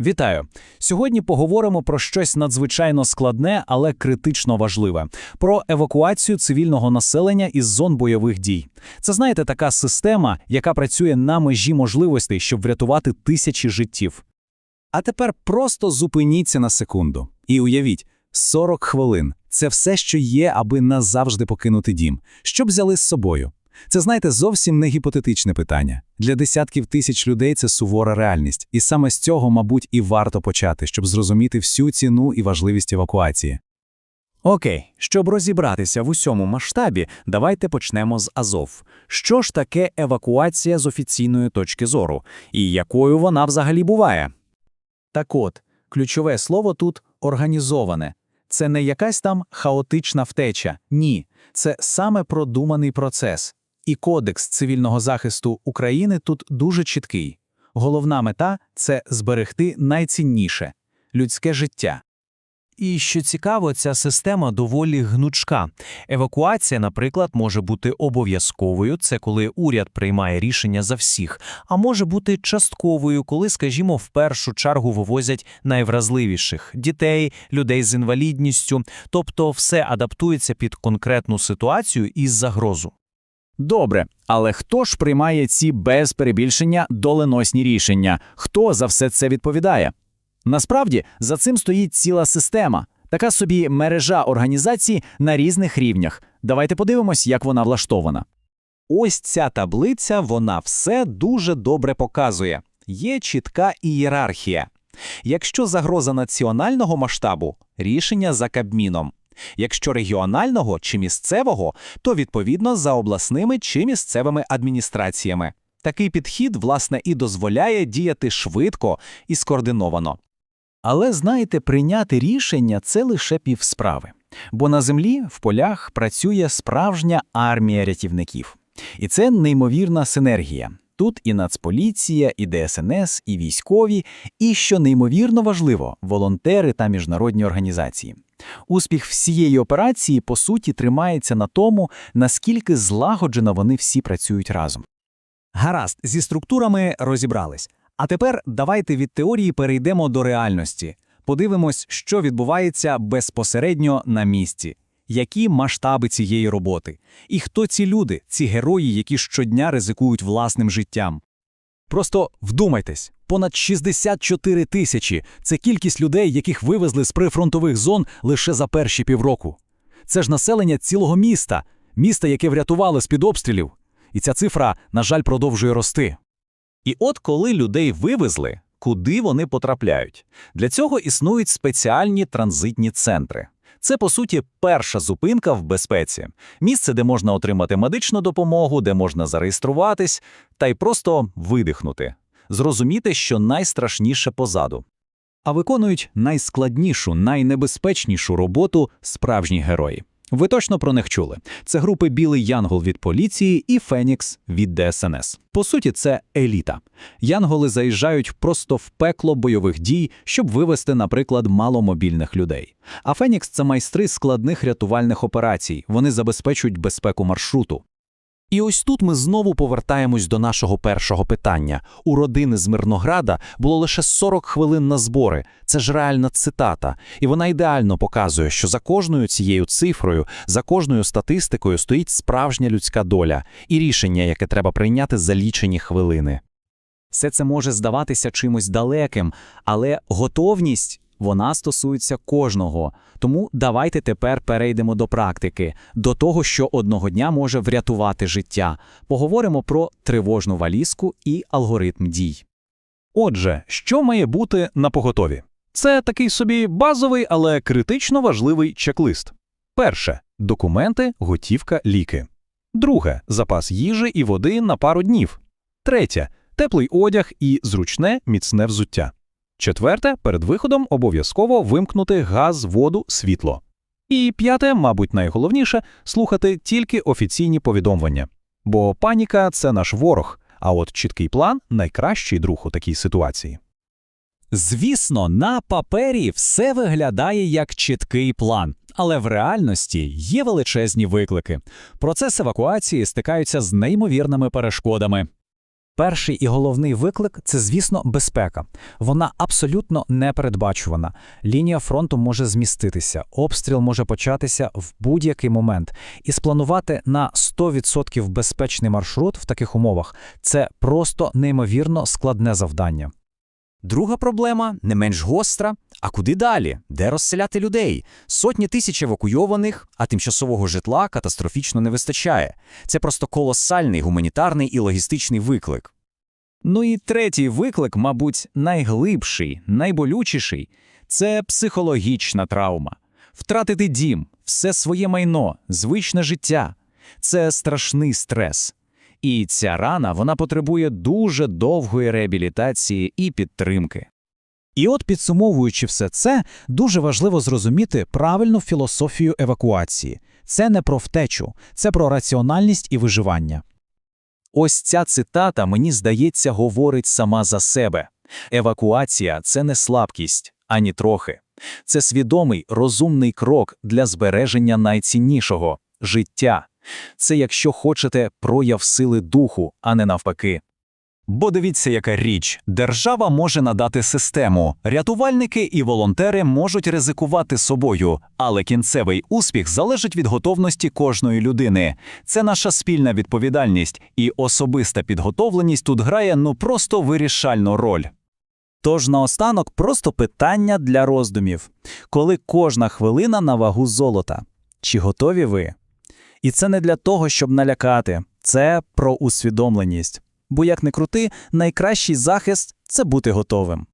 Вітаю! Сьогодні поговоримо про щось надзвичайно складне, але критично важливе про евакуацію цивільного населення із зон бойових дій. Це знаєте, така система, яка працює на межі можливостей, щоб врятувати тисячі життів. А тепер просто зупиніться на секунду і уявіть, 40 хвилин це все, що є, аби назавжди покинути дім. Що б взяли з собою? Це, знаєте, зовсім не гіпотетичне питання. Для десятків тисяч людей це сувора реальність, і саме з цього, мабуть, і варто почати, щоб зрозуміти всю ціну і важливість евакуації. Окей, щоб розібратися в усьому масштабі, давайте почнемо з Азов. Що ж таке евакуація з офіційної точки зору, і якою вона взагалі буває? Так от, ключове слово тут організоване. Це не якась там хаотична втеча. Ні, це саме продуманий процес. І Кодекс цивільного захисту України тут дуже чіткий. Головна мета це зберегти найцінніше людське життя. І що цікаво, ця система доволі гнучка. Евакуація, наприклад, може бути обов'язковою, це коли уряд приймає рішення за всіх, а може бути частковою, коли, скажімо, в першу чергу вивозять найвразливіших дітей, людей з інвалідністю, тобто все адаптується під конкретну ситуацію і загрозу. Добре, але хто ж приймає ці без перебільшення доленосні рішення? Хто за все це відповідає? Насправді за цим стоїть ціла система, така собі мережа організацій на різних рівнях. Давайте подивимось, як вона влаштована. Ось ця таблиця, вона все дуже добре показує. Є чітка ієрархія. Якщо загроза національного масштабу рішення за Кабміном. Якщо регіонального чи місцевого, то відповідно за обласними чи місцевими адміністраціями. Такий підхід, власне, і дозволяє діяти швидко і скоординовано. Але знаєте, прийняти рішення це лише півсправи. Бо на землі в полях працює справжня армія рятівників. І це неймовірна синергія. Тут і Нацполіція, і ДСНС, і військові, і, що неймовірно важливо, волонтери та міжнародні організації. Успіх всієї операції, по суті, тримається на тому, наскільки злагоджено вони всі працюють разом. Гаразд, зі структурами розібрались. А тепер давайте від теорії перейдемо до реальності. Подивимось, що відбувається безпосередньо на місці, які масштаби цієї роботи, і хто ці люди, ці герої, які щодня ризикують власним життям. Просто вдумайтесь, понад 64 тисячі це кількість людей, яких вивезли з прифронтових зон лише за перші півроку. Це ж населення цілого міста, міста, яке врятували з-під обстрілів. І ця цифра, на жаль, продовжує рости. І от коли людей вивезли, куди вони потрапляють? Для цього існують спеціальні транзитні центри. Це, по суті, перша зупинка в безпеці, місце, де можна отримати медичну допомогу, де можна зареєструватись та й просто видихнути, зрозуміти, що найстрашніше позаду. А виконують найскладнішу, найнебезпечнішу роботу справжні герої. Ви точно про них чули. Це групи Білий Янгол від поліції і Фенікс від ДСНС. По суті, це еліта. Янголи заїжджають просто в пекло бойових дій, щоб вивести, наприклад, маломобільних людей. А Фенікс це майстри складних рятувальних операцій. Вони забезпечують безпеку маршруту. І ось тут ми знову повертаємось до нашого першого питання. У родини з Мирнограда було лише 40 хвилин на збори. Це ж реальна цитата, і вона ідеально показує, що за кожною цією цифрою, за кожною статистикою стоїть справжня людська доля і рішення, яке треба прийняти за лічені хвилини. Все це може здаватися чимось далеким, але готовність вона стосується кожного. Тому давайте тепер перейдемо до практики, до того, що одного дня може врятувати життя. Поговоримо про тривожну валізку і алгоритм дій. Отже, що має бути на поготові? Це такий собі базовий, але критично важливий чек-лист. Перше документи, готівка, ліки. Друге запас їжі і води на пару днів. Третє теплий одяг і зручне міцне взуття. Четверте, перед виходом обов'язково вимкнути газ, воду, світло. І п'яте, мабуть, найголовніше слухати тільки офіційні повідомлення. Бо паніка це наш ворог, а от чіткий план найкращий друг у такій ситуації. Звісно, на папері все виглядає як чіткий план, але в реальності є величезні виклики. Процес евакуації стикаються з неймовірними перешкодами. Перший і головний виклик це, звісно, безпека. Вона абсолютно непередбачувана. Лінія фронту може зміститися, обстріл може початися в будь-який момент. І спланувати на 100% безпечний маршрут в таких умовах це просто неймовірно складне завдання. Друга проблема не менш гостра. А куди далі? Де розселяти людей? Сотні тисяч евакуйованих, а тимчасового житла катастрофічно не вистачає. Це просто колосальний гуманітарний і логістичний виклик. Ну і третій виклик, мабуть, найглибший, найболючіший це психологічна травма. Втратити дім, все своє майно, звичне життя це страшний стрес. І ця рана вона потребує дуже довгої реабілітації і підтримки. І от підсумовуючи все це, дуже важливо зрозуміти правильну філософію евакуації. Це не про втечу, це про раціональність і виживання. Ось ця цитата, мені здається, говорить сама за себе. Евакуація це не слабкість, ані трохи. Це свідомий, розумний крок для збереження найціннішого життя. Це, якщо хочете, прояв сили духу, а не навпаки. Бо дивіться, яка річ. Держава може надати систему. Рятувальники і волонтери можуть ризикувати собою, але кінцевий успіх залежить від готовності кожної людини. Це наша спільна відповідальність, і особиста підготовленість тут грає ну просто вирішальну роль. Тож наостанок просто питання для роздумів. Коли кожна хвилина на вагу золота. Чи готові ви? І це не для того, щоб налякати. Це про усвідомленість. Бо як не крути, найкращий захист це бути готовим.